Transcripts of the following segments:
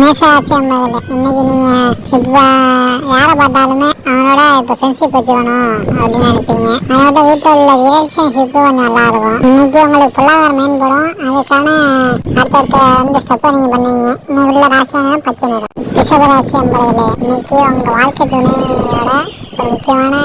மேசராட்சி ஐம்பதுல இன்னைக்கு நீங்க இப்போ யாரை பார்த்தாலுமே அவனோட இப்போ ஃப்ரெண்ட்ஷிப் வச்சுக்கணும் அப்படின்னு நினைப்பீங்க. அதோட வீட்டில் உள்ள ரிலேஷன்ஷிப் கொஞ்சம் நல்லா இருக்கும் இன்னைக்கு உங்களுக்கு பொருளாதார மேம்படும். அதுக்கான அடுத்தடுத்த அந்த ஸ்டெப்பை நீங்க பண்ணுவீங்க. இன்னைக்கு உள்ள ராசியான பச்சை நிறம். ரிஷபராசி ஐம்பதுல இன்னைக்கு உங்க வாழ்க்கை துணையோட முக்கியமான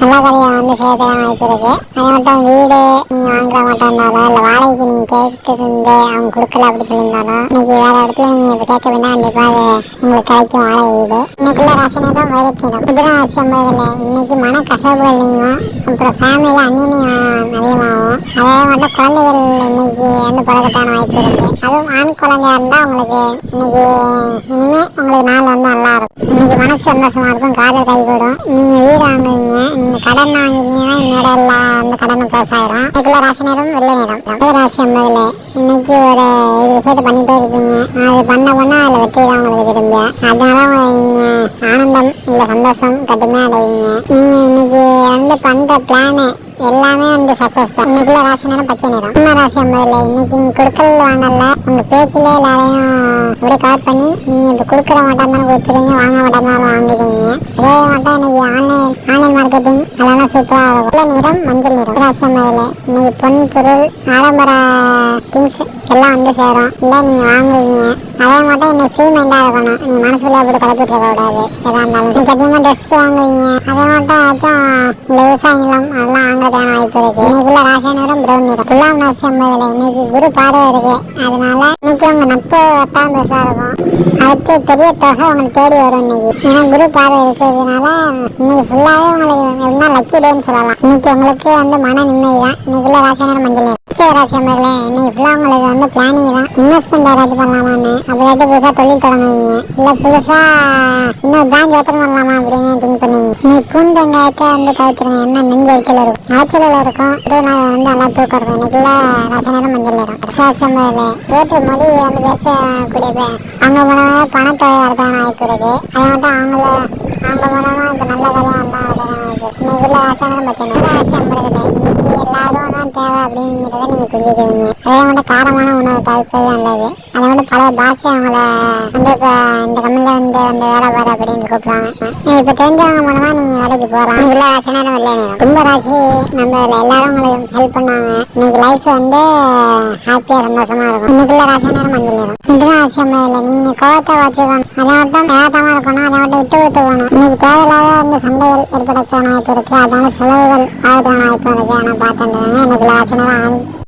நல்ல காரியம் வந்து சேர்த்துதான் வாய்ப்பு இருக்கு அது மட்டும் வீடு நீ வாங்க மாட்டேன்னாலும் இல்லை வாடகைக்கு நீ கேட்டு இருந்து அவங்க கொடுக்கல அப்படி சொல்லியிருந்தாலும் இன்னைக்கு வேற இடத்துல நீங்க இப்போ கேட்க வேண்டாம் கண்டிப்பா அது உங்களுக்கு கிடைக்கும் வாடகை வீடு. இன்னைக்குள்ள ராசினா தான் வைரத்தினம் மிதுன ராசி இன்னைக்கு மன கசப்புகள் நீங்கும். அப்புறம் ஃபேமிலியில் அந்நியம் அதிகமாகும் அதே குழந்தைகள் இன்னைக்கு வந்து பிறக்கத்தான வாய்ப்பு இருக்கு. அதுவும் ஆண் குழந்தையா இருந்தா உங்களுக்கு இன்னைக்கு இனிமே உங்களுக்கு நாள் வந்து நல்லா இருக்கும் இன்னைக்கு மனசு சந்தோஷமா இருக்கும் காதல் கை கூடும் நீங்க வீடு வாங்குவீங்க நீங்க கடன் வாங்குவீங்கன்னா என்னோட எல்லா அந்த கடனும் க்ளோஸ் ஆயிரும் இன்னைக்குள்ள ராசி நேரம் வெள்ளை நேரம். தமிழ் ராசி ஐம்பதுல இன்னைக்கு ஒரு இது விஷயத்த பண்ணிட்டே இருப்பீங்க அது பண்ண பண்ண அதுல வெற்றி தான் உங்களுக்கு திரும்பியா. அதனால நீங்க ஆனந்தம் இல்ல சந்தோஷம் கட்டுமே அடைவீங்க. நீங்க இன்னைக்கு வந்து பண்ற பிளானு எல்லாமே வந்து சக்சஸ் தான். இன்னைக்குள்ள ராசி நேரம் பச்சை நேரம். சிம்ம ராசி ஐம்பதுல இன்னைக்கு நீங்க கொடுக்கல் வாங்கல. உங்க பேச்சுல எல்லாரையும் அப்படியே கவர் பண்ணி நீங்க இப்ப கொடுக்கற மாட்டாந்தாலும் கொடுத்துருவீங்க வாங்க மாட்டாந்தாலும் வாங்குவீங்க அதே மாட்டா இன்னைக்கு ஆன்லைன் ஆன்லைன் மார்க்கெட்டிங் அதெல்லாம் சூப்பரா இருக்கும். நிறம் மஞ்சள் நிறம். ராசி ஐம்பதுல இன்னைக்கு பொன் பொருள் ஆடம்பர திங்ஸ் எல்லாம் வந்து சேரும். இல்லை நீங்கள் வாங்குவீங்க. அதே மட்டும் இன்னைக்கு ஃப்ரீ மைண்டாக இருக்கணும். நீ மனசுக்குள்ளே அப்படி குழப்பிட்டு இருக்க கூடாது. எதா இருந்தாலும். நீங்கள் அதிகமாக ட்ரெஸ் வாங்குவீங்க. அதே மட்டும் ஏதாச்சும் இந்த விவசாய அதெல்லாம் வாங்குறதுக்கான வாய்ப்பு இருக்குது இன்னைக்குள்ள ராசாயனரும் நேரம் பிரவுன் நிறம். துலாம் ராசி ஐம்பதுல இன்னைக்கு குரு பார்வை இருக்கு. அதனால இன்னைக்கு உங்க நட்பு வட்டாரம் பெருசா இருக்கும். அடுத்து பெரிய தொகை உங்களுக்கு தேடி வரும் இன்னைக்கு. ஏன்னா குரு பார்வை இருக்கிறதுனால இன்னைக்கு ஃபுல்லாகவே உங்களுக்கு எப்படின்னா லக்கி டேன்னு சொல்லலாம். இன்னைக்கு உங்களுக்கு வந்து மன நிம்மதி தான். இன்னைக்குள்ள ராசாயனரும் மஞ்சள் நிறம் உச்ச ராசி ஐம்பதுல இன்னைக்கு ஃபுல்லா உங்களுக்கு வந்து பிளானிங் தான். இன்வெஸ்ட்மெண்ட் யாராச்சும் பண்ணலாமான்னு? அப்படியாட்டு புதுசாக தொழில் தொடங்குவீங்க. இல்லை புதுசாக இன்னொரு பிரான்ச் ஓப்பன் பண்ணலாமா அப்படின்னு திங்க் பண்ணுவீங்க. நீ பூண்டு வெங்காயத்தை வந்து தவிர்த்துருங்க. என்ன நெஞ்சு எரிச்சல் இருக்கும். அலைச்சல் இருக்கும். இது நான் வந்து நல்லா தூக்கம் இருக்கும் ரச நேரம் மஞ்சள் நேரம் விசுவாசம் ஏற்று மொழி வந்து பேசக்கூடிய பே- அவங்க மூலமாக பணத்தை வரதான வாய்ப்பு இருக்கு. அதை மட்டும் அவங்கள அவங்க மூலமாக இப்போ நல்ல வேலையாக இருந்தால் வரதான வாய்ப்பு இருக்கு. இன்னைக்குள்ள ரசனை பத்தணும் அப்படிங்கிறத நீங்க புரிஞ்சுக்குவீங்க அதே மட்டும் காரமான உணவு தவிர்ப்பது கிடையாது அதை மட்டும் பல பாஷை அவங்கள வந்து இப்போ இந்த கம்பெனியில் வந்து வந்து வேலை பாரு அப்படின்னு கூப்பிடுவாங்க. இப்போ தெரிஞ்சவங்க மூலமாக நீங்கள் வேலைக்கு போறோம் இவ்வளோ ராசி இல்லையா? வெள்ளை ராசி நம்ம எல்லாரும் உங்களுக்கு ஹெல்ப் பண்ணுவாங்க. இன்னைக்கு லைஃப் வந்து ஹாப்பியாக சந்தோஷமாக இருக்கும். இன்னைக்குள்ள ராசி நேரம் மஞ்சள் நேரம். இதுதான் அவசியம் இல்லை. நீங்கள் கோவத்தை வச்சுக்கணும். அதை மட்டும் ஏதாத்தமா இருக்கணும். அதை மட்டும் விட்டு விட்டு போகணும் இன்னைக்கு தேவையில்லாத இந்த சண்டைகள் ஏற்படுத்த வாய்ப்பு இருக்குது அதனால செலவுகள் ஆகுதான வாய்ப்பு இருக்குது ஆனால் பார்த்துருந்தாங்க இன்னைக்குள்ள ராசி ஆரம்பிச்சு